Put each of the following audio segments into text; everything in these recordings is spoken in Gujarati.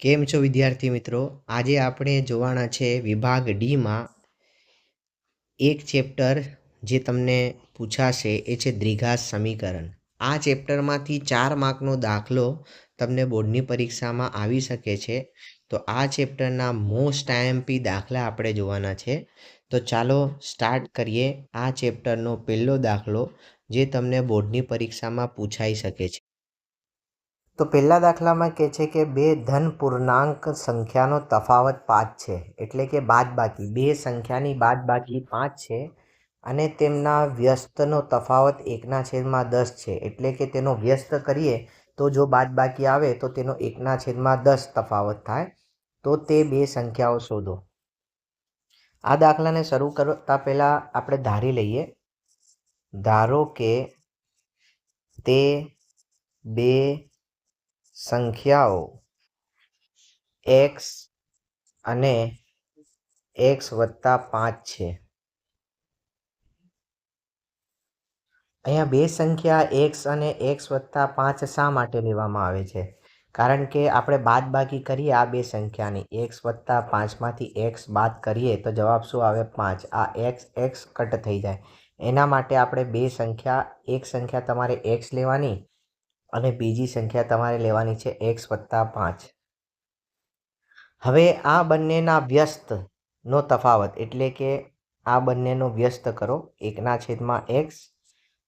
કેમ છો વિદ્યાર્થી મિત્રો? આજે આપણે જોવાના છે વિભાગ ડીમાં એક ચેપ્ટર જે તમને પૂછાશે, એ છે દ્વિઘાત સમીકરણ. આ ચેપ્ટરમાંથી ચાર માર્કનો દાખલો તમને બોર્ડની પરીક્ષામાં આવી શકે છે. તો આ ચેપ્ટરના મોસ્ટ આઈએમપી દાખલા આપણે જોવાના છે. તો ચાલો સ્ટાર્ટ કરીએ. આ ચેપ્ટરનો પહેલો દાખલો જે તમને બોર્ડની પરીક્ષામાં પૂછાઈ શકે છે. તો પહેલા દાખલામાં કહે છે કે બે ધન પૂર્ણાંક સંખ્યાનો તફાવત પાંચ છે. એટલે કે બાદબાકી. બે સંખ્યાની બાદબાકી પાંચ છે અને તેમના વ્યસ્તનો તફાવત એકના છેદમાં દસ છે. એટલે કે તેનો વ્યસ્ત કરીએ તો જો બાદબાકી આવે તો તેનો એકના છેદમાં દસ તફાવત થાય. તો તે બે સંખ્યાઓ શોધો. આ દાખલાને શરૂ કરતા પહેલાં આપણે ધારી લઈએ. ધારો કે તે બે સંખ્યાઓ એક્સ અને એક્સ વત્તા પાંચ છે. અહીંયા બે સંખ્યા એક્સ અને એક્સ વત્તા પાંચ શા માટે લેવામાં આવે છે? કારણ કે આપણે બાદ બાકી કરીએ આ બે સંખ્યાની. એક્સ વત્તા પાંચમાંથી એક્સ બાદ કરીએ તો જવાબ શું આવે? પાંચ. આ એક્સ એક્સ કટ થઈ જાય. એના માટે આપણે બે સંખ્યા, એક સંખ્યા તમારે એક્સ લેવાની અને બીજી સંખ્યા તમારે લેવાની છે એક્સ વત્તા પાંચ. હવે આ બંનેના વ્યસ્તનો તફાવત એટલે કે આ બંનેનો વ્યસ્ત કરો. એકના છેદમાં એક્સ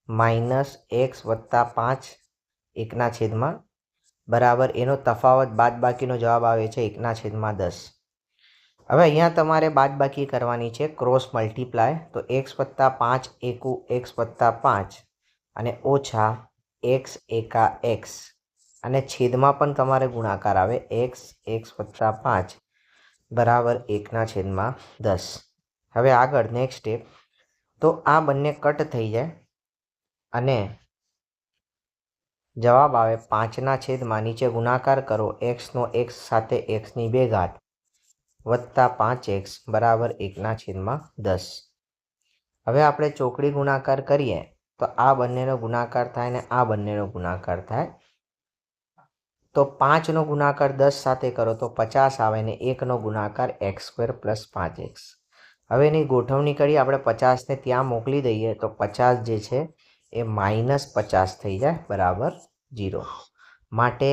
માઇનસ એક્સ વત્તા પાંચ એકના છેદમાં. બરાબર, એનો તફાવત બાદબાકીનો જવાબ આવે છે એકના છેદમાં દસ. હવે અહીંયા તમારે બાદબાકી કરવાની છે ક્રોસ મલ્ટીપ્લાય. તો એક્સ વત્તા પાંચ એકુ એક્સ વત્તા પાંચ અને ઓછા એક્સ એકા એક્સ અને છેદમાં પણ તમારે ગુણાકાર આવે એક્સ એક્સ વત્તા પાંચ બરાબર એકના છેદમાં દસ. હવે આગળ નેક્સ્ટ સ્ટેપ તો આ બંને કટ થઈ જાય અને જવાબ આવે પાંચના છેદમાં નીચે ગુણાકાર કરો એક્સનો એક્સ સાથે એક્સની બે ઘાત વત્તા પાંચ એક્સ બરાબર એકના છેદમાં દસ. હવે આપણે ચોકડી ગુણાકાર કરીએ. તો આ બંનેનો ગુણાકાર થાય ને આ બંનેનો ગુણાકાર થાય. તો પાંચનો ગુણાકાર દસ સાથે કરો તો પચાસ આવે ને એકનો ગુણાકાર એક્સ સ્ક્વેર પ્લસ પાંચ એક્સ. હવે એની ગોઠવણી કરી આપણે પચાસને ત્યાં મોકલી દઈએ તો પચાસ જે છે એ માઇનસ પચાસ થઈ જાય, બરાબર જીરો માટે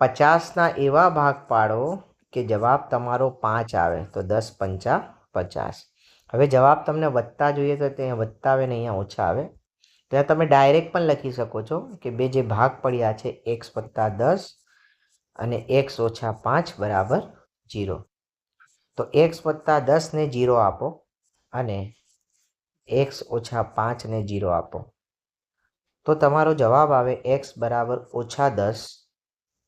પચાસના એવા ભાગ પાડો કે જવાબ તમારો પાંચ આવે તો દસ પંચા પચાસ. હવે જવાબ તમને વધતા જોઈએ તો ત્યાં વધતા આવે ને અહીંયા ઓછા આવે. ત્યાં તમે ડાયરેક્ટ પણ લખી શકો છો કે બે જે ભાગ પડ્યા છે એક્સ વત્તા દસ અને એક્સ ઓછા પાંચ બરાબર જીરો તો એક્સ વત્તા દસને જીરો આપો અને એક્સ ઓછા પાંચને જીરો આપો. તો તમારો જવાબ આવે એક્સ બરાબર ઓછા દસ,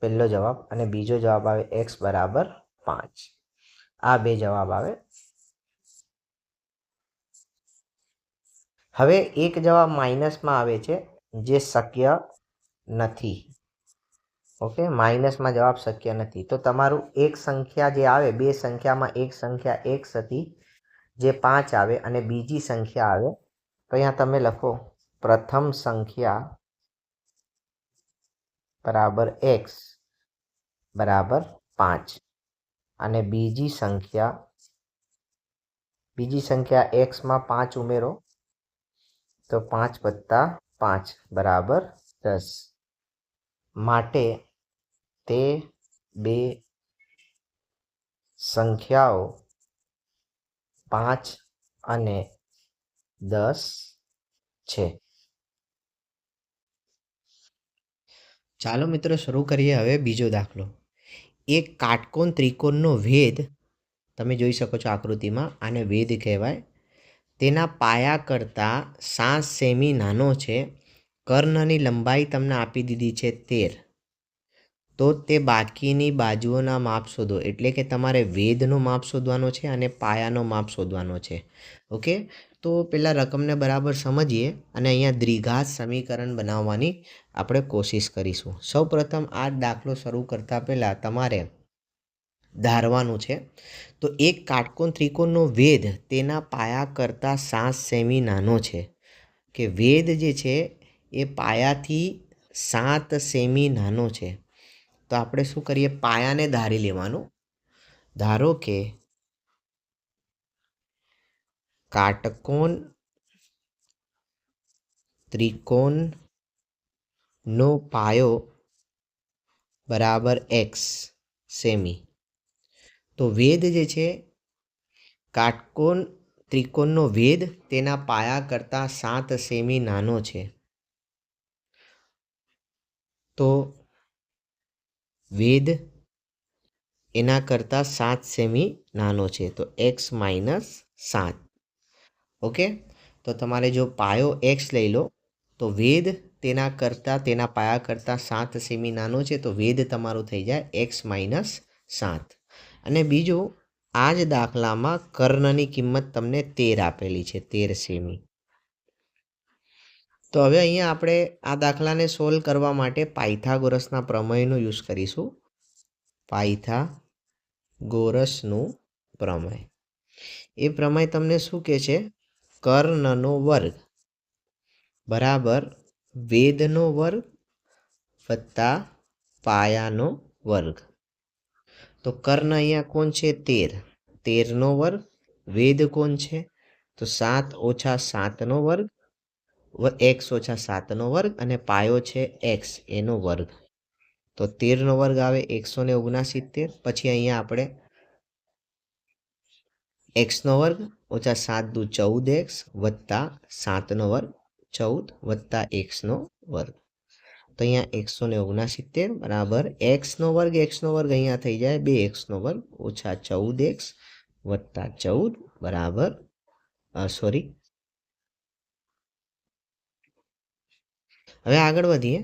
પહેલો જવાબ, અને બીજો જવાબ આવે એક્સ બરાબર પાંચ. આ બે જવાબ આવે હવે એક જવાબ માઇનસમાં આવે છે, જે શક્ય નથી. ઓકે, માઇનસમાં જવાબ શક્ય નથી. તો તમારું એક સંખ્યા જે આવે, બે સંખ્યામાં એક સંખ્યા એક હતી, જે પાંચ આવે અને બીજી સંખ્યા આવે, તો અહીંયા તમે લખો પ્રથમ સંખ્યા બરાબર એક્સ બરાબર પાંચ અને બીજી સંખ્યા બીજી સંખ્યા એક્સમાં પાંચ ઉમેરો તો પાંચ વત્તા પાંચ, બરાબર? દસ. માટે તે બે સંખ્યાઓ પાંચ અને દસ છે. ચાલો મિત્રો શરૂ કરીએ હવે બીજો દાખલો. એક કાટકોણ ત્રિકોણનો ભેદ તમે જોઈ શકો છો આકૃતિમાં, આને વેદ કહેવાય. તેના પાયા કરતાં સાત સેમી નાનો છે. કર્ણની લંબાઈ તમને આપી દીધી છે તેર. તો તે બાકીની બાજુઓના માપ શોધો, એટલે કે તમારે વેદનો માપ શોધવાનો છે અને પાયાનો માપ શોધવાનો છે. ઓકે? તો પહેલાં રકમને બરાબર સમજીએ અને અહીંયા દ્વિઘાત સમીકરણ બનાવવાની આપણે કોશિશ કરીશું. સૌપ્રથમ આ દાખલો શરૂ કરતાં પહેલાં તમારે ધારવાનું છે. તો એક કાટકોણ ત્રિકોણનો વેદ તેના પાયા કરતાં સાત સેમી નાનો છે. કે વેદ જે છે એ પાયાથી સાત સેમી નાનો છે. તો આપણે શું કરીએ? પાયાને ધારી લેવાનું. ધારો કે કાટકોણ ત્રિકોણનો પાયો બરાબર એક્સ સેમી. તો વેદ જે છે કાટકોણ ત્રિકોણનો વેદ તેના પાયા કરતાં સાત સેમી નાનો છે. તો વેદ એના કરતાં સાત સેમી નાનો છે, તો એક્સ માઇનસ સાત. ઓકે? તો તમારે જો પાયો એક્સ લઈ લો, તો વેદ તેના કરતાં, તેના પાયા કરતાં સાત સેમી નાનો છે, તો વેદ તમારું થઈ જાય એક્સ માઇનસ સાત. અને બીજું આ જ દાખલામાં કર્ણની કિંમત તમને તેર આપેલી છે, તેર સેમી. તો હવે અહીંયા આપણે આ દાખલાને સોલ્વ કરવા માટે પાયથાગોરસના પ્રમેયનો યુઝ કરીશું. પાયથા ગોરસનું પ્રમેય. એ પ્રમેય તમને શું કહે છે? કર્ણનો વર્ગ બરાબર વેદનો વર્ગ વત્તા પાયાનો વર્ગ. તો કર્ણ અહીંયા કોણ છે? તેર. તેરનો વર્ગ, વેદ કોણ છે? તો સાત ઓછા સાતનો વર્ગ એક્સ ઓછા સાતનો વર્ગ અને પાયો છે એક્સ, એનો વર્ગ. તો તેરનો વર્ગ આવે એકસો ને ઓગણસિત્તેર, પછી અહીંયા આપણે એક્સનો વર્ગ ઓછા સાત દુ ચૌદ એક્સ વત્તા સાતનો વર્ગ, ચૌદ વત્તા એક્સનો વર્ગ. તો અહીંયા એકસો ને ઓગણસિત્તેર બરાબર એક્સનો વર્ગ એક્સનો વર્ગ અહીંયા થઈ જાય બે એક્સનો વર્ગ ઓછા ચૌદ એક્સ વત્તા ચૌદ બરાબર. સોરી. હવે આગળ વધીએ.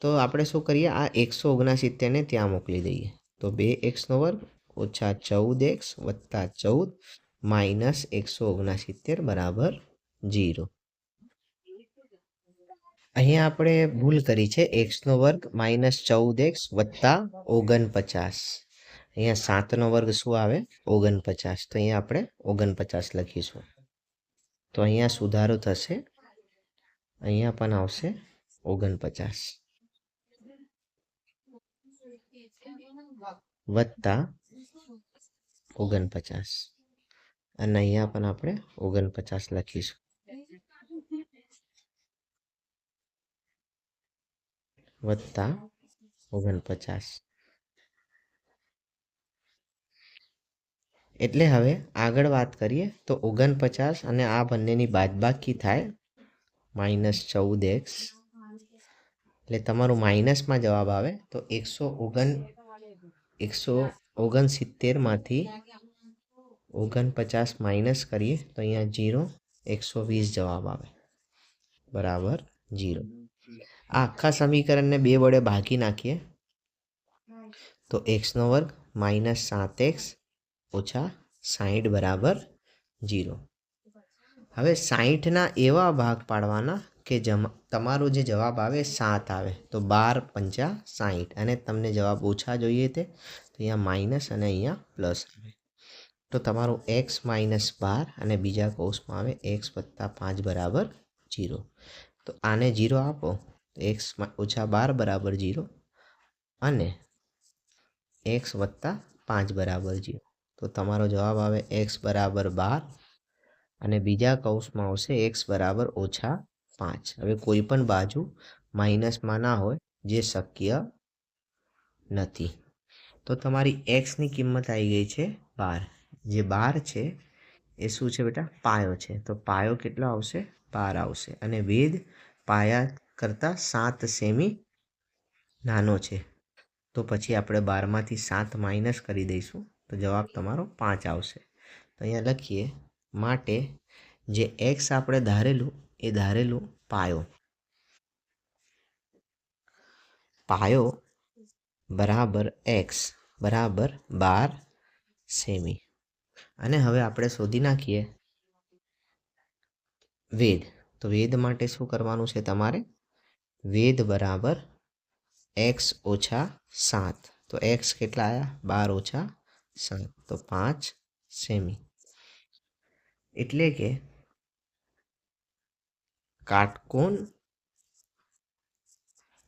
તો આપણે શું કરીએ? આ એકસો ઓગણસિત્તેરને ત્યાં મોકલી દઈએ. તો બે એક્સનો વર્ગ ઓછા ચૌદ એક્સ વત્તા ચૌદ માઇનસ એકસો ઓગણસિત્તેર બરાબર જીરો. અહીંયા આપણે ભૂલ કરી છે. એક્સનો વર્ગ માઇનસ ચૌદ એક્સ વત્તા ઓગણપચાસ. અહીંયા સાતનો વર્ગ શું આવે? ઓગણપચાસ. તો અહીંયા આપણે ઓગણપચાસ લખીશું. તો અહીંયા સુધારો થશે. અહીંયા પણ આવશે ઓગણપચાસ. વત્તા ઓગણપચાસ. અને અહીંયા પણ આપણે ઓગણપચાસ લખીશું. વત્તા ઓગણપચાસ. એટલે હવે આગળ વાત કરીએ તો ઓગણપચાસ અને આ બંનેની બાદબાકી થાય માઇનસ ચૌદ એક્સ. એટલે તમારું માઇનસમાં જવાબ આવે તો એકસો ઓગણ, એકસો ઓગણસિત્તેરમાંથી ઓગણપચાસ માઇનસ કરીએ તો અહીંયા જીરો, એકસો વીસ જવાબ આવે. બરાબર, જીરો. આખા સમીકરણને બે વડે ભાગી નાખીએ. તો એક્સનો વર્ગ માઇનસ સાત એક્સ ઓછા સાહીઠ બરાબર જીરો. હવે સાહીઠના એવા ભાગ પાડવાના કે જમા, તમારો જે જવાબ આવે સાત આવે. તો બાર પંચા સાહીઠ અને તમને જવાબ ઓછા જોઈએ તે, તો અહીંયા માઇનસ અને અહીંયા પ્લસ આવે. તો તમારું એક્સ માઇનસ બાર અને બીજા કોષમાં આવે એક્સ વત્તા પાંચ બરાબર જીરો. તો આને જીરો આપો. તો એક્સ ઓછા બાર બરાબર જીરો અને એક્સ વત્તા પાંચ બરાબર જીરો. તો તમારો જવાબ આવે એક્સ બરાબર બાર અને બીજા કૌંસમાં આવશે એક્સ બરાબર ઓછા પાંચ. હવે કોઈ પણ બાજુ માઇનસમાં ના હોય જે શક્ય નથી. તો તમારી એક્સની કિંમત આવી ગઈ છે બાર. જે બાર છે એ શું છે બેટા? પાયો છે. તો પાયો કેટલો આવશે? બાર આવશે. અને વેદ પાયા કરતાં સાત સેમી નાનો છે. તો પછી આપણે બારમાંથી સાત માઇનસ કરી દઈશું. તો જવાબ તમારો પાંચ આવશે. તો અહીંયા લખીએ, માટે જે એક્સ આપણે ધારેલું એ ધારેલું પાયો. પાયો બરાબર એક્સ બરાબર બાર સેમી. અને હવે આપણે શોધી નાખીએ વેદ. તો વેદ માટે શું કરવાનું છે તમારે? વેદ બરાબર એક્સ ઓછા સાત. તો એક્સ કેટલા આવ્યા બાર ઓછા સાત. તો પાંચ સેમી. એટલે કે કાટકોણ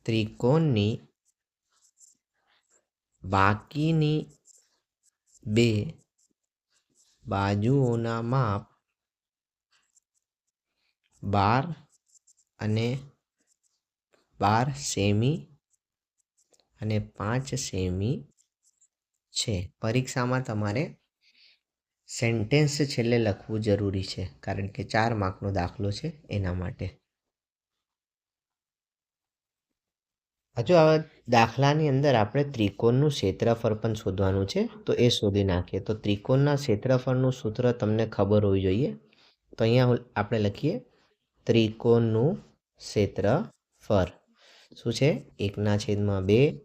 ત્રિકોણની બાકીની બે બાજુઓના માપ બાર અને બાર સેમી અને પાંચ સેમી છે. પરીક્ષામાં તમારે સેન્ટેન્સ છેલ્લે લખવું જરૂરી છે, કારણ કે ચાર માર્કનો દાખલો છે એના માટે. હજુ આ દાખલાની અંદર આપણે ત્રિકોણનું ક્ષેત્રફળ પણ શોધવાનું છે, તો એ શોધી નાખીએ. તો ત્રિકોણના ક્ષેત્રફળનું સૂત્ર તમને ખબર હોવી જોઈએ. તો અહીંયા આપણે લખીએ ત્રિકોણનું ક્ષેત્રફળ. શું છે? એકના છેદમાં બે,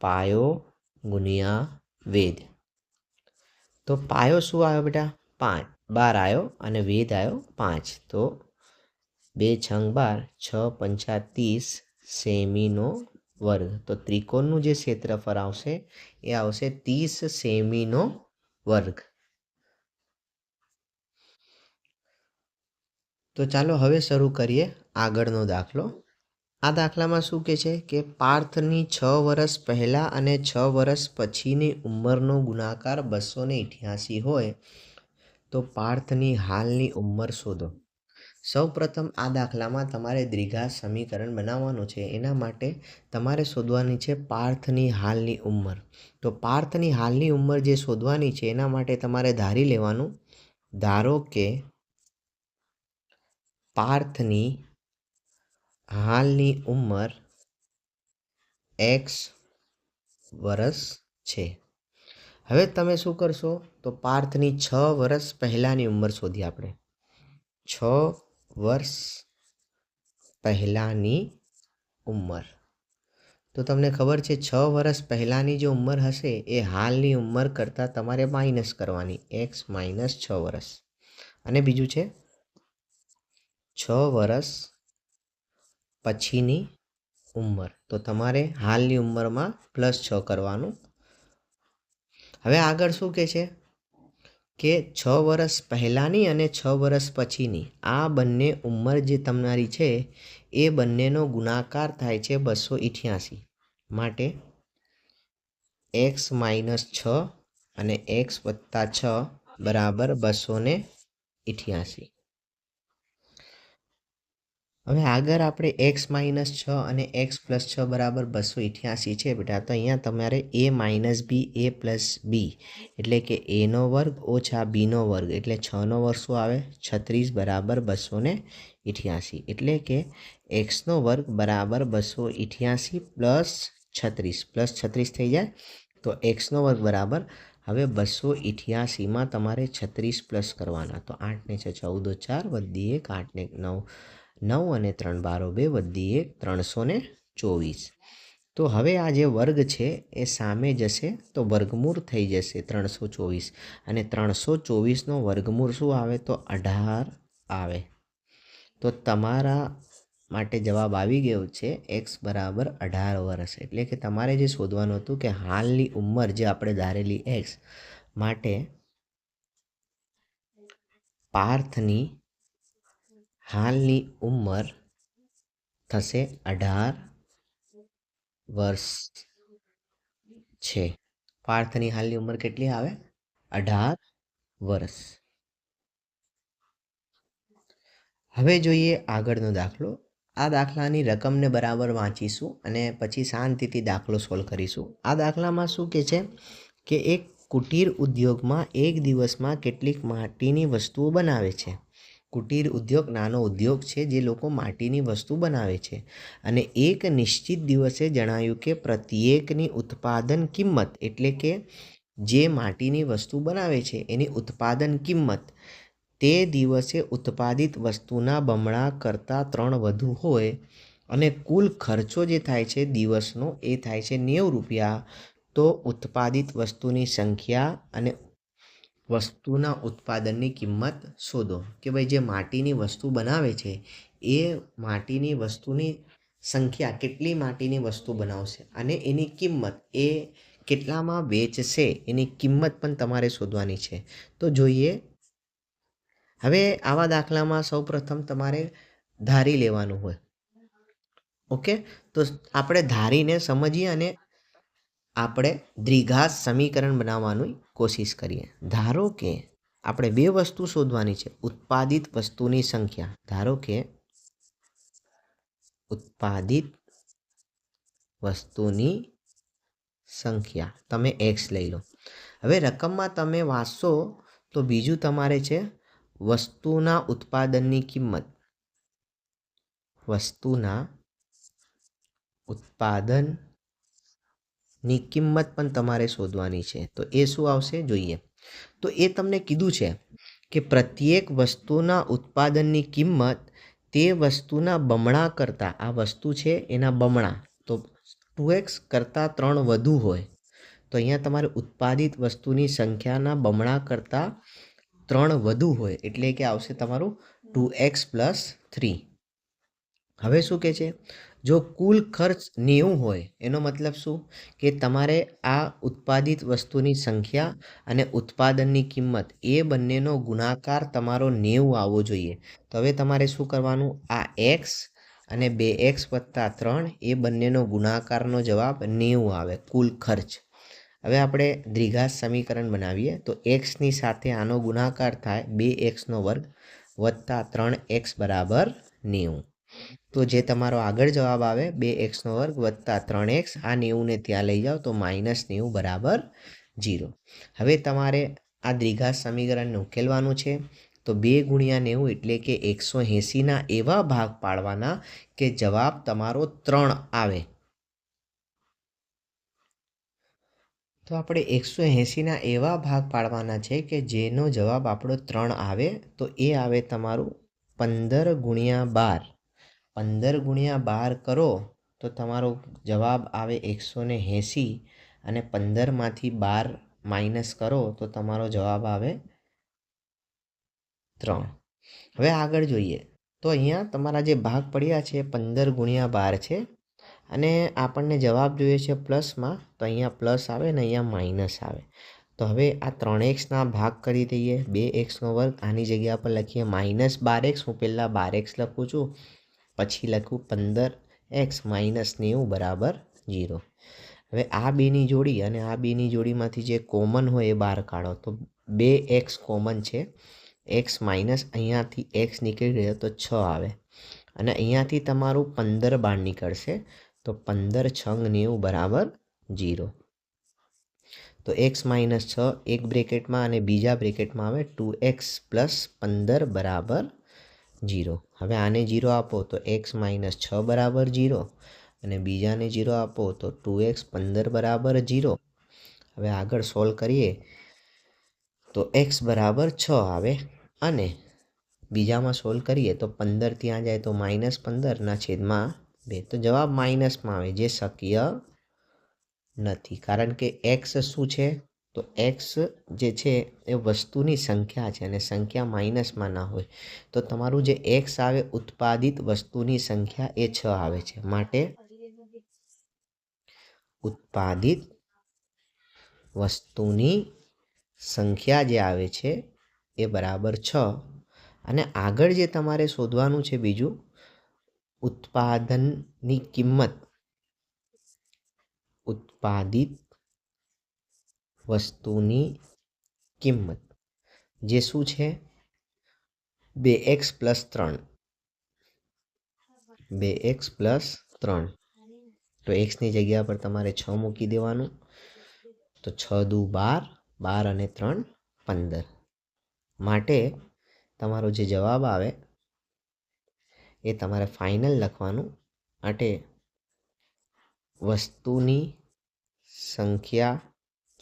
પાયો ગુણ્યા વેદ. તો પાયો શું આવ્યો બેટા? પાંચ. બાર આવ્યો અને વેદ આવ્યો પાંચ. તો બે છંગ બાર, છ પંચા ત્રીસ સેમીનો વર્ગ. તો ત્રિકોણનું જે ક્ષેત્રફળ આવશે, એ આવશે ત્રીસ સેમીનો વર્ગ. તો ચાલો હવે શરૂ કરીએ આગળનો દાખલો. આ દાખલામાં શું કહે છે કે પાર્થની છ વર્ષ પહેલાં અને છ વર્ષ પછીની ઉંમરનો ગુણાકાર બસો ને અઠ્યાસી હોય, તો પાર્થની હાલની ઉંમર શોધો. સૌ પ્રથમ આ દાખલામાં તમારે દ્રિઘા સમીકરણ બનાવવાનું છે. એના માટે તમારે શોધવાની છે પાર્થની હાલની ઉંમર. તો પાર્થની હાલની ઉંમર જે શોધવાની છે, એના માટે તમારે ધારી લેવાનું. ધારો કે પાર્થની હાલની ઉંમર એક્સ વર્ષ છે. હવે તમે શું કરશો? તો પાર્થની છ વર્ષ પહેલાંની ઉંમર શોધી આપણે. છ વર્ષ પહેલાંની ઉંમર. તો તમને ખબર છે, છ વર્ષ પહેલાંની જે ઉંમર હશે, એ હાલની ઉંમર કરતાં તમારે માઇનસ કરવાની. એક્સ માઇનસ છ વર્ષ અને બીજું છે? છ વર્ષ પછીની ઉંમર. તો તમારે હાલની ઉંમરમાં પ્લસ છ કરવાનું. હવે આગળ શું કહે છે? કે છ વર્ષ પહેલાંની અને છ વર્ષ પછીની. આ બંને ઉંમર જે તમારી છે, એ બંનેનો ગુણાકાર થાય છે બસો ઇઠ્યાસી. માટે એક્સ માઇનસ છ અને એક્સ વત્તા છ બરાબર બસો ને ઇઠ્યાસી. હવે આગળ આપણે એક્સ માઇનસ છ અને એક્સ પ્લસ છ બરાબર બસો ઇઠ્યાસી છે બેટા. તો અહીંયા તમારે એ માઇનસ બી એ પ્લસ બી એટલે કે એનો વર્ગ ઓછા બીનો વર્ગ, એટલે છનો વર્ગ શું આવે, છત્રીસ બરાબર બસો ને ઇઠ્યાસી, એટલે કે એક્સનો વર્ગ બરાબર બસો ઇઠ્યાસી પ્લસ છત્રીસ પ્લસ છત્રીસ થઈ જાય, તો એક્સનો વર્ગ બરાબર હવે બસો ઇઠ્યાસીમાં તમારે છત્રીસ પ્લસ કરવાના. તો આઠને છ, ચૌદ, ચાર વધી એક આઠને નવ નવ અને ત્રણ બારો બે વધી એક ત્રણસો ને ચોવીસ. તો હવે આ જે વર્ગ છે એ સામે જશે તો વર્ગમૂળ થઈ જશે ત્રણસો ચોવીસ. અને ત્રણસો ચોવીસનો વર્ગમૂળ શું આવે? તો અઢાર આવે. તો તમારા માટે જવાબ આવી ગયો છે એક્સ બરાબર અઢાર વર્ષ. એટલે કે તમારે જે શોધવાનું હતું કે હાલની ઉંમર જે આપણે ધારેલી એક્સ, માટે પાર્થની હાલની ઉંમર થશે અઢાર વર્ષ છે. પાર્થની હાલની ઉંમર કેટલી આવે? અઢાર વર્ષ. હવે જોઈએ આગળનો દાખલો. આ દાખલાની રકમને બરાબર વાંચીશું અને પછી શાંતિથી દાખલો સોલ્વ કરીશું. આ દાખલામાં શું કે છે કે એક કુટીર ઉદ્યોગમાં એક દિવસમાં કેટલીક માટીની વસ્તુઓ બનાવે છે. કુટીર ઉદ્યોગ નાનો ઉદ્યોગ છે જે લોકો માટીની વસ્તુ બનાવે છે. અને એક નિશ્ચિત દિવસે જણાયું કે પ્રત્યેકની ઉત્પાદન કિંમત એટલે કે જે માટીની વસ્તુ બનાવે છે એની ઉત્પાદન કિંમત. તે દિવસે ઉત્પાદિત વસ્તુના બમણા કરતાં ત્રણ વધુ હોય અને કુલ ખર્ચો જે થાય છે દિવસનો એ થાય છે નેવું રૂપિયા. તો ઉત્પાદિત વસ્તુની સંખ્યા અને વસ્તુના ઉત્પાદનની કિંમત શોધો કે ભાઈ જે માટીની વસ્તુ બનાવે છે, એ માટીની વસ્તુની સંખ્યા કેટલી માટીની વસ્તુ બનાવશે અને એની કિંમત એ કેટલામાં વેચશે, એની કિંમત પણ તમારે શોધવાની છે. તો જોઈએ, હવે આવા દાખલામાં સૌપ્રથમ તમારે ધારી લેવાનું હોય. ઓકે? તો આપણે ધારીને સમજીએ અને આપણે દ્વિઘાત સમીકરણ બનાવવાની કોશિશ કરીએ. ધારો કે આપણે બે વસ્તુ શોધવાની છે, ઉત્પાદિત વસ્તુની સંખ્યા. ધારો કે ઉત્પાદિત વસ્તુની સંખ્યા. તમે એક્સ લઈ લો. હવે રકમમાં તમે વાંચશો તો બીજું તમારે છે વસ્તુના ઉત્પાદનની કિંમત. વસ્તુના ઉત્પાદનની કિંમત પણ તમારે શોધવાની છે. તો એ શું આવશે? જોઈએ. તો એ તમને કીધું છે કે પ્રત્યેક વસ્તુના ઉત્પાદનની કિંમત તે વસ્તુના બમણા કરતાં, આ વસ્તુ છે એના બમણા, તો ટુ એક્સ કરતાં ત્રણ વધુ હોય, તો અહીંયા તમારે ઉત્પાદિત વસ્તુની સંખ્યાના બમણા કરતાં ત્રણ વધુ હોય, એટલે કે આવશે તમારું ટુ એક્સ પ્લસ થ્રી. હવે શું કહે છે? જો કુલ ખર્ચ નેવું હોય, એનો મતલબ શું? કે તમારે આ ઉત્પાદિત વસ્તુની સંખ્યા અને ઉત્પાદનની કિંમત એ બંનેનો ગુણાકાર તમારો નેવું આવવો જોઈએ. તો હવે તમારે શું કરવાનું? આ એક્સ અને બે એક્સ વત્તા ત્રણ એ બંનેનો ગુણાકારનો જવાબ નેવું આવે, કુલ ખર્ચ. હવે આપણે દ્વિઘાત સમીકરણ બનાવીએ. તો એક્સની સાથે આનો ગુણાકાર થાય બે એક્સનો વર્ગ વત્તા ત્રણ એક્સ બરાબર નેવું. તો જે તમારો આગળ જવાબ આવે, બે એક્સનો વર્ગ વત્તા ત્રણ એક્સ, આ નેવુંને ત્યાં લઈ જાઓ તો માઇનસ નેવું બરાબર જીરો હવે તમારે આ દ્વિઘાત સમીકરણને ઉકેલવાનું છે. તો બે ગુણ્યા નેવું એટલે કે એકસો એંસીના એવા ભાગ પાડવાના કે જવાબ તમારો ત્રણ આવે. તો આપણે એકસો એંસીના એવા ભાગ પાડવાના છે કે જેનો જવાબ આપણો ત્રણ આવે, તો એ આવે તમારું પંદર ગુણ્યા બાર. પંદર ગુણ્યા બાર કરો, તો તમારો જવાબ આવે એકસો ને એંસી અને પંદરમાંથી બાર માઇનસ કરો, તો તમારો જવાબ આવે ત્રણ. હવે આગળ જોઈએ. તો અહીંયા તમારા જે ભાગ પડ્યા છે પંદર ગુણ્યા બાર છે અને આપણને જવાબ જોઈએ છે પ્લસમાં તો અહીંયા પ્લસ આવે ને અહીંયા માઇનસ આવે. તો હવે આ ત્રણ એક્સના ભાગ કરી દઈએ. બે એક્સનો વર્ગ, આની જગ્યા પર લખીએ માઇનસ બાર એક્સ. હું પહેલાં બાર એક્સ લખું છું. પછી લખું પંદર એક્સ માઇનસ નેવું બરાબર જીરો હવે આ બેની જોડી અને આ બેની જોડીમાંથી જે કોમન હોય એ બહાર કાઢો. તો બે એક્સ કોમન છે. એક્સ માઇનસ અહીંયાથી એક્સ નીકળી રહ્યો તો છ આવે. અને અહીંયાથી તમારું પંદર બાર નીકળશે તો પંદર છંગ નેવું બરાબર જીરો તો એક્સ માઇનસ છ એક બ્રેકેટમાં અને બીજા બ્રેકેટમાં આવે ટુ એક્સ પ્લસ પંદર બરાબર જીરો. હવે આને જીરો આપો તો એક્સ માઇનસ છ બરાબર જીરો અને બીજાને જીરો આપો તો ટુ એક્સ પંદર બરાબર જીરો. હવે આગળ સોલ્વ કરીએ તો એક્સ બરાબર છ આવે અને બીજામાં સોલ્વ કરીએ તો પંદર ત્યાં જાય તો માઇનસ પંદરના છેદમાં બે. તો જવાબ માઇનસમાં આવે જે શક્ય નથી. કારણ કે એક્સ શું છે? તો એક્સ જે છે એ વસ્તુની સંખ્યા છે અને સંખ્યા માઇનસમાં ના હોય. તો તમારું જે એક્સ આવે ઉત્પાદિત વસ્તુની સંખ્યા એ છ આવે છે. માટે ઉત્પાદિત વસ્તુની સંખ્યા જે આવે છે એ બરાબર છ. અને આગળ જે તમારે શોધવાનું છે બીજું, ઉત્પાદનની કિંમત. ઉત્પાદિત વસ્તુની કિંમત, જે શું છે? બે એક્સ પ્લસ ત્રણ. બે એક્સ પ્લસ ત્રણ. તો એક્સની જગ્યા પર તમારે છ મૂકી દેવાનું. તો છ દુ બાર બાર અને ત્રણ પંદર. માટે તમારો જે જવાબ આવે એ તમારે ફાઇનલ લખવાનું માટે વસ્તુની સંખ્યા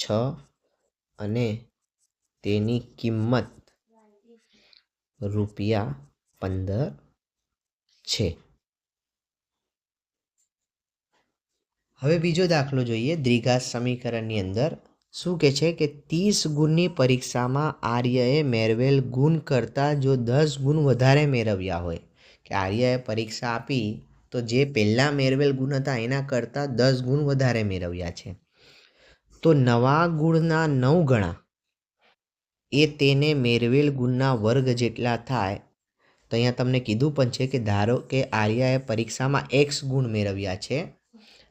છ અને તેની કિંમત રૂપિયા પંદર છે. હવે બીજો દાખલો જોઈએ દ્વિઘાત સમીકરણની અંદર. શું કે છે કે ત્રીસ ગુણની પરીક્ષામાં આર્યએ મેળવેલ ગુણ કરતાં જો દસ ગુણ વધારે મેળવ્યા હોય, કે આર્યએ પરીક્ષા આપી, તો જે પહેલાં મેળવેલ ગુણ હતા એના કરતાં દસ ગુણ વધારે મેળવ્યા છે. તો નવા ગુણના નવ ગણા. એ તેને મેળવેલ ગુણના વર્ગ જેટલા થાય. તો અહીંયા તમને કીધું પણ છે કે ધારો કે આર્યાએ પરીક્ષામાં એક્સ ગુણ મેળવ્યા છે,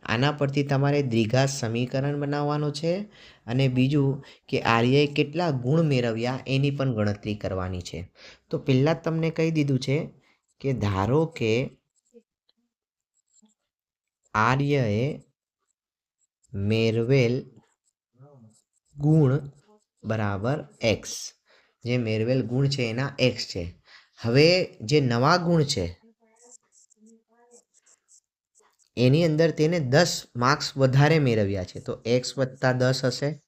આના પરથી તમારે દ્વિઘાત સમીકરણ બનાવવાનું છે અને બીજું કે આર્યએ કેટલા ગુણ મેળવ્યા એની પણ ગણતરી કરવાની છે. તો પહેલાં તમને કહી દીધું છે કે ધારો કે આર્યએ મેળવેલ ગુણ બરાબર એક્સ જે મેળવેલ ગુણ છે એના એક્સ છે. હવે જે નવા ગુણ છે, એની અંદર તેને દસ માર્ક્સ વધારે મેળવ્યા છે. તો એક્સ વત્તા દસ હશે.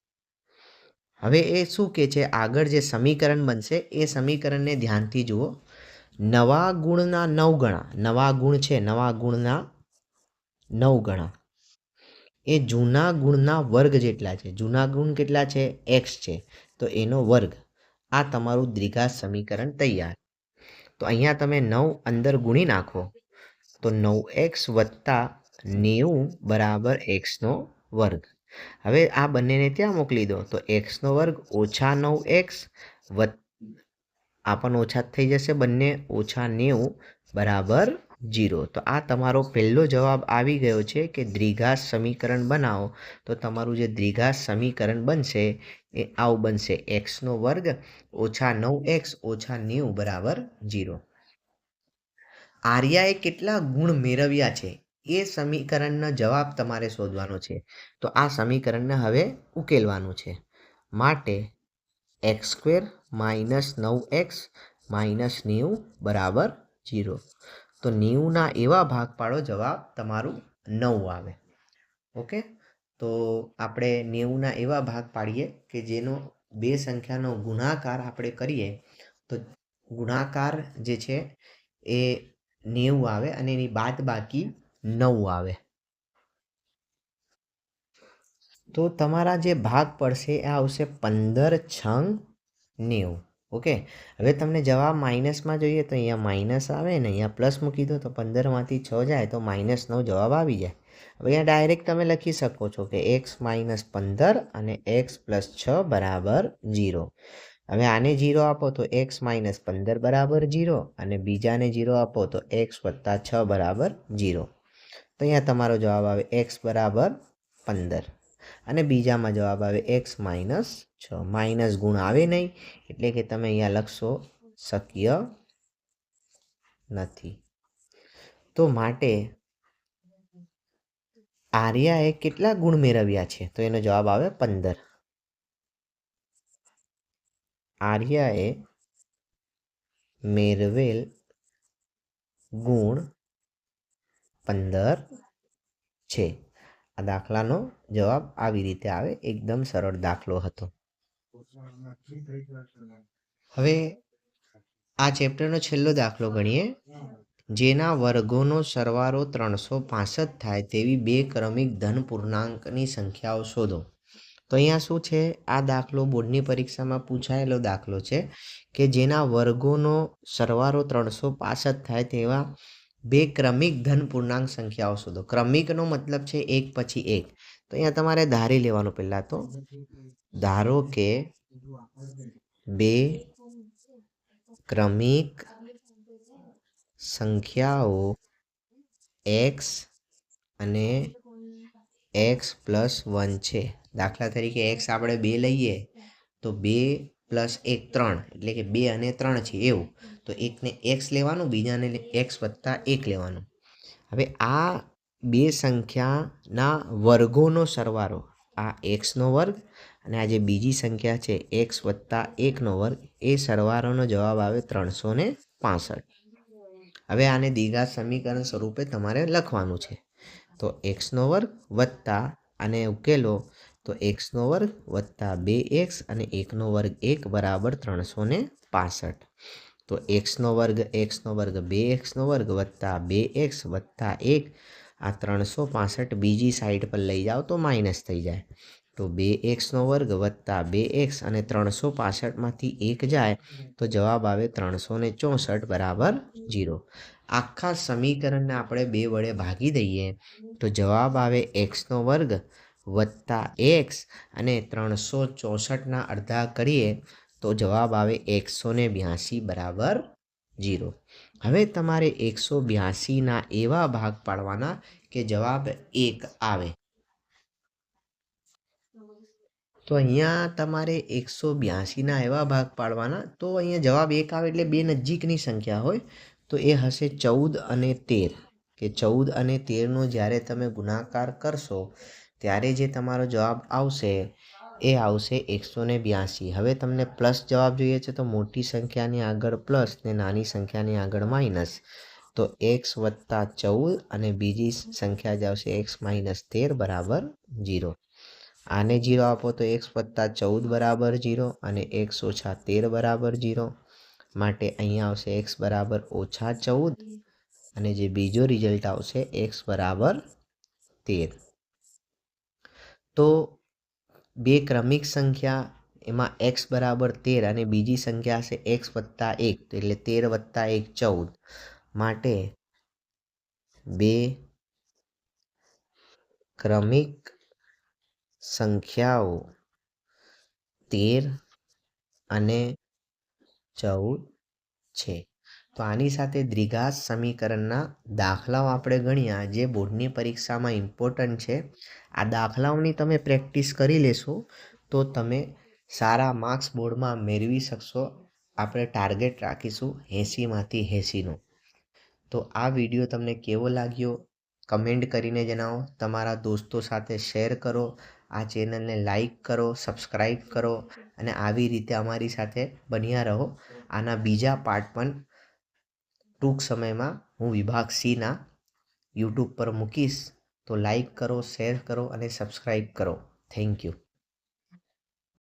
હવે એ શું કે છે? આગળ જે સમીકરણ બનશે, એ સમીકરણને ધ્યાનથી જુઓ. નવા ગુણના નવ ગણા. નવા ગુણ છે, નવા ગુણના નવ ગણા. એ જૂના ગુણના વર્ગ જેટલા છે. જૂના ગુણ કેટલા છે? એક્સ છે. તો એનો વર્ગ. આ તમારું દ્વિઘાત સમીકરણ તૈયાર. તો અહીંયા તમે નવ અંદર ગુણી નાખો. તો નવ એક્સ વત્તા નેવું બરાબર એક્સનો વર્ગ. હવે આ બંનેને ત્યાં મોકલી દો. તો એક્સનો વર્ગ ઓછા નવ એક્સ વત આ પણ ઓછા થઈ જશે બંને, ઓછા નેવું બરાબર જીરો. તો આ તમારો પહેલો જવાબ આવી ગયો છે કે દ્વિઘાત સમીકરણ બનાવો. તો તમારું જે દ્વિઘાત સમીકરણ બનશે એ આવું બનશે. એક્સનો વર્ગ ઓછા નવ એક્સ ઓછા નેવું બરાબર જીરો. આર્યાએ કેટલા ગુણ મેળવ્યા છે? એ સમીકરણનો જવાબ તમારે શોધવાનો છે. તો આ સમીકરણને હવે ઉકેલવાનું છે. માટે એક્સ સ્ક્વેર માઇનસ નવ એક્સ માઇનસ નેવું બરાબર જીરો. તો નેવુંના એવા ભાગ પાડો જવાબ તમારું નવ આવે. ઓકે? તો આપણે નેવુંના એવા ભાગ પાડીએ કે જેનો બે સંખ્યાનો ગુણાકાર આપણે કરીએ, તો ગુણાકાર જે છે એ નેવું આવે અને એની બાદ બાકી નવ આવે. તો તમારા જે ભાગ પડશે એ આવશે પંદર છંગ નેવું. ઓકે? હવે તમને જવાબ માઇનસમાં જોઈએ તો અહીંયા માઇનસ આવે ને અહીંયા પ્લસ મૂકી દો તો પંદરમાંથી છ જાય તો માઇનસ નવ જવાબ આવી જાય. હવે અહીંયા ડાયરેક્ટ તમે લખી શકો છો કે એક્સ માઇનસ પંદર અને એક્સ પ્લસ છ બરાબર જીરો હવે આને જીરો આપો તો એક્સ માઇનસ પંદર બરાબર જીરો અને બીજાને જીરો આપો તો એક્સ વત્તા છ બરાબર જીરો તો અહીંયા તમારો જવાબ આવે એક્સ બરાબર પંદર. અને બીજામાં જવાબ આવે એક્સ માઇનસ છ. માઇનસ ગુણ આવે નહીં, એટલે કે તમે અહીંયા લખશો શક્ય નથી. તો માટે આર્યાએ કેટલા ગુણ મેળવ્યા છે? તો એનો જવાબ આવે પંદર. આર્યાએ મેળવેલ ગુણ પંદર છે. આ દાખલાનો જવાબ આવી રીતે આવે, એકદમ સરળ દાખલો હતો. હવે આ ચેપ્ટરનો છેલ્લો દાખલો ગણીએ. જેના વર્ગોનો સરવારો ત્રણસો પાસઠ થાય તેવી બે ક્રમિક ધન પૂર્ણાંકની સંખ્યાઓ શોધો. તો અહીંયા શું છે? આ દાખલો બોર્ડની પરીક્ષામાં પૂછાયેલો દાખલો છે કે જેના વર્ગોનો સરવારો ત્રણસો પાસઠ થાય તેવા બે ક્રમિક ધન પૂર્ણાંક સંખ્યાઓ શોધો. ક્રમિકનો મતલબ છે એક પછી એક. તો અહીંયા તમારે ધારી લેવાનું પહેલાં તો. ધારો કે બે ક્રમિક સંખ્યાઓ એક્સ અને એક્સ પ્લસ વન છે. દાખલા તરીકે એક્સ આપણે બે લઈએ તો બે પ્લસ એક ત્રણ. એટલે કે બે અને ત્રણ છે. એવું. તો એકને એક્સ લેવાનું, બીજાને એક્સ વત્તા એક લેવાનું. હવે આ બે સંખ્યાના વર્ગોનો સરવાળો. આ એક્સનો વર્ગ અને આ જે બીજી સંખ્યા છે એક્સ વત્તા એકનો વર્ગ, એ સરવાળોનો જવાબ આવે ત્રણસો ને હવે આને દીઘા સમીકરણ સ્વરૂપે તમારે લખવાનું છે. તો એક્સનો વર્ગ વત્તા અને ઉકેલો, તો એક્સનો વર્ગ વત્તા બે એક્સ અને એકનો વર્ગ એક બરાબર ત્રણસો ને પાસઠ. તો એક્સનો વર્ગ એક્સનો વર્ગ બે એક્સનો વર્ગ વત્તા બે એક્સ વત્તા એક. આ ત્રણસો પાસઠ બીજી સાઈડ પર લઈ જાઓ તો માઇનસ થઈ જાય. તો બે એક્સનો વર્ગ વત્તા બે એક્સ અને ત્રણસો પાસઠમાંથી એક જાય તો જવાબ આવે ત્રણસો ને ચોસઠ બરાબર જીરો આખા સમીકરણને આપણે બે વડે ભાગી દઈએ તો જવાબ આવે એક્સનો વર્ગ વત્તા એક્સ અને ત્રણસો ચોસઠના અડધા કરીએ તો જવાબ આવે એકસો ને બ્યાસી બરાબર જીરો હવે તમારે એકસો બ્યાસીના એવા ભાગ પાડવાના કે જવાબ એક આવે. તો અહીંયા તમારે એકસો બ્યાસીના એવા ભાગ પાડવાના, તો અહીંયા જવાબ એક આવે એટલે બે નજીકની સંખ્યા હોય, તો એ હશે ચૌદ અને તેર. કે ચૌદ અને તેરનો જ્યારે તમે ગુણાકાર કરશો, ત્યારે જે તમારો જવાબ આવશે એ આવશે એકસો ને બ્યાસી. હવે તમને પ્લસ જવાબ જોઈએ છે તો મોટી સંખ્યાની આગળ પ્લસ ને નાની સંખ્યાની આગળ માઇનસ. તો એક્સ વત્તા ચૌદ અને બીજી સંખ્યા જ આવશે એક્સ માઇનસ તેર બરાબર જીરો આને જીરો આપો તો એક્સ વત્તા ચૌદ બરાબર જીરો અને એક્સ ઓછા તેર બરાબર જીરો માટે અહીંયા આવશે એક્સ બરાબર ઓછા ચૌદ અને જે બીજો રિઝલ્ટ આવશે એક્સ બરાબર તેર. તો બે ક્રમિક સંખ્યા, એમાં એક્સ બરાબર તેર અને બીજી સંખ્યા હશે એક્સ વત્તા એક એટલે તેર વત્તા એક ચૌદ. માટે બે ક્રમિક સંખ્યાઓ તેર અને ચૌદ છે. તો આની સાથે દ્વિઘાત સમીકરણના દાખલાઓ આપણે ગણ્યા, જે બોર્ડની પરીક્ષામાં ઇમ્પોર્ટન્ટ છે. આ દાખલાઓની તમે પ્રેક્ટિસ કરી લેશો, તો તમે સારા માર્ક્સ બોર્ડમાં મેળવી શકશો. આપણે ટાર્ગેટ રાખીશું એંસીમાંથી એંસીનો તો આ વીડિયો તમને કેવો લાગ્યો? કમેન્ટ કરીને જણાવો. તમારા દોસ્તો સાથે શેર કરો. આ ચેનલને લાઈક કરો સબસ્ક્રાઈબ કરો અને આવી રીતે અમારી સાથે બન્યા રહો. આના બીજા પાર્ટ પણ ટૂંક સમયમાં હું વિભાગ સીના યુટ્યુબ પર મૂકીશ. તો લાઈક કરો શેર કરો અને સબસ્ક્રાઈબ કરો. Thank you